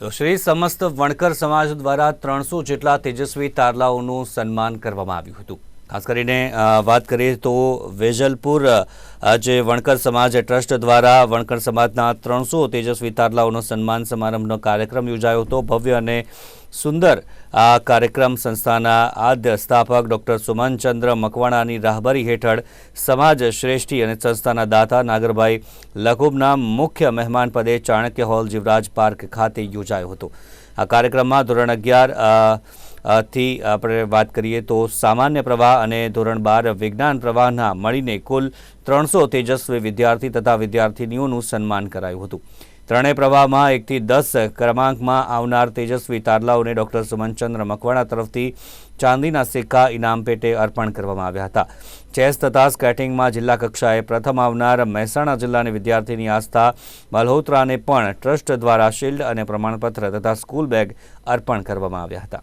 તો શ્રી સમસ્ત વણકર સમાજ દ્વારા ત્રણસો જેટલા તેજસ્વી તારલાઓનું સન્માન કરવામાં આવ્યું હતું. ખાસ કરીને વાત કરીએ તો વેજલપુર જે વણકર સમાજ ટ્રસ્ટ દ્વારા વણકર સમાજના ત્રણસો તેજસ્વી તારલાઓનો સન્માન સમારંભનો કાર્યક્રમ યોજાયો હતો. ભવ્ય અને સુંદર આ કાર્યક્રમ સંસ્થાના આદ્ય સ્થાપક ડૉક્ટર સુમનચંદ્ર મકવાણાની રાહબરી હેઠળ સમાજ શ્રેષ્ઠી અને સંસ્થાના દાતા નાગરભાઈ લઘુબના મુખ્ય મહેમાન પદે ચાણક્ય હોલ જીવરાજ પાર્ક ખાતે યોજાયો હતો. આ કાર્યક્રમમાં ધોરણ અગિયાર થી આપણે વાત કરીએ તો સામાન્ય પ્રવાહ અને ધોરણ બાર વિજ્ઞાન પ્રવાહના મળીને કુલ ત્રણસો તેજસ્વી વિદ્યાર્થી તથા વિદ્યાર્થીનીઓનું સન્માન કરાયું હતું. ત્રણેય પ્રવાહમાં એકથી દસ ક્રમાંકમાં આવનાર તેજસ્વી તારલાઓને ડૉક્ટર સુમનચંદ્ર મકવાણા તરફથી ચાંદીના સિક્કા, ઇનામ પેટે અર્પણ કરવામાં આવ્યા હતા. ચેસ તથા સ્કેટિંગમાં જિલ્લા કક્ષાએ પ્રથમ આવનાર મહેસાણા જિલ્લાની વિદ્યાર્થીની આસ્થા મલ્હોત્રાને પણ ટ્રસ્ટ દ્વારા શિલ્ડ અને પ્રમાણપત્ર તથા સ્કૂલ બેગ અર્પણ કરવામાં આવ્યા હતા.